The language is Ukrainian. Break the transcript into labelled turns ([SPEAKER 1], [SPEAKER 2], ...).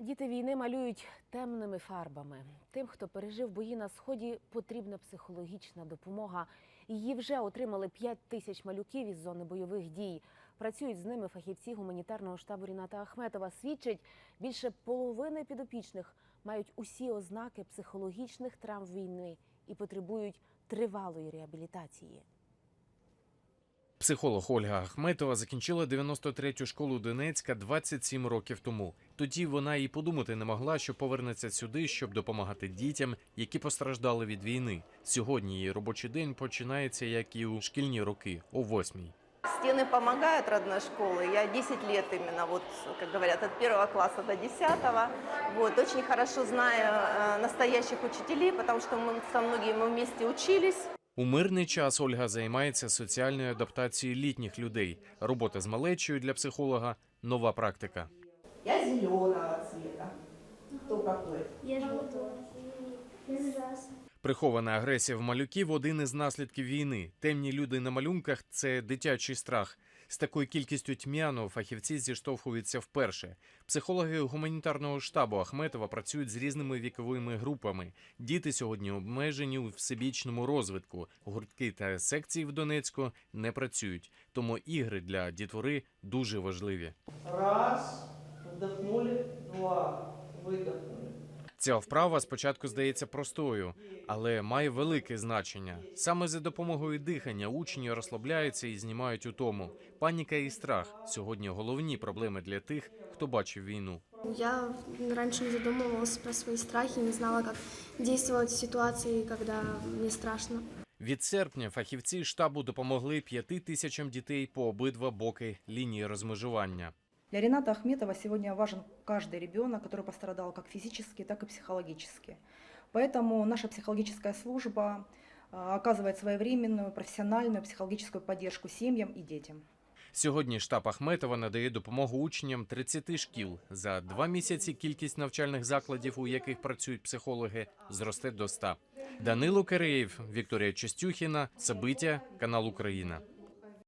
[SPEAKER 1] Діти війни малюють темними фарбами. Тим, хто пережив бої на сході, потрібна психологічна допомога. Її вже отримали 5 тисяч малюків із зони бойових дій. Працюють з ними фахівці гуманітарного штабу Ріната Ахметова. Свідчить, більше половини підопічних мають усі ознаки психологічних травм війни і потребують тривалої реабілітації.
[SPEAKER 2] Психолог Ольга Ахметова закінчила 93-ю школу Донецька 27 років тому. Тоді вона і подумати не могла, що повернеться сюди, щоб допомагати дітям, які постраждали від війни. Сьогодні її робочий день починається, як і у шкільні роки, о восьмій.
[SPEAKER 3] Стены помогают родной школы. Я 10 лет именно, вот, как говорят, от первого класса до 10 Вот, очень хорошо знаю э, настоящих учителей, потому что мы со многими вместе учились.
[SPEAKER 2] У мирний час Ольга займається соціальною адаптацією літніх людей. Робота з малечою для психолога нова практика.
[SPEAKER 4] Я зеленого цвета. Хто какой?
[SPEAKER 5] Я жовтого. Я.
[SPEAKER 2] Прихована агресія в малюків один із наслідків війни. Темні люди на малюнках це дитячий страх. З такою кількістю тьмяну фахівці зіштовхуються вперше. Психологи гуманітарного штабу Ахметова працюють з різними віковими групами. Діти сьогодні обмежені у всебічному розвитку. Гуртки та секції в Донецьку не працюють, тому ігри для дітвори дуже важливі.
[SPEAKER 4] Раз, вдохнули, два, выдохнули.
[SPEAKER 2] Ця вправа спочатку здається простою, але має велике значення. Саме за допомогою дихання учні розслабляються і знімають утому. Паніка і страх сьогодні головні проблеми для тих, хто бачив війну.
[SPEAKER 5] Я раньше не задумывалась про свои страхи, не знала, как действовать в ситуации, когда мне страшно.
[SPEAKER 2] Від серпня фахівці штабу допомогли п'яти тисячам дітей по обидва боки лінії розмежування.
[SPEAKER 6] Для Рената Ахметова сегодня важен каждый ребенок, который пострадал как физически, так и психологически. Поэтому наша психологическая служба а, оказывает своевременную профессиональную психологическую поддержку семьям и детям.
[SPEAKER 2] Сьогодні штаб Ахметова надає допомогу учням 30 шкіл. За два місяці кількість навчальних закладів, у яких працюють психологи, зросте до 100. Данило Киреєв, Вікторія Чистюхіна, Сабиття, канал Україна.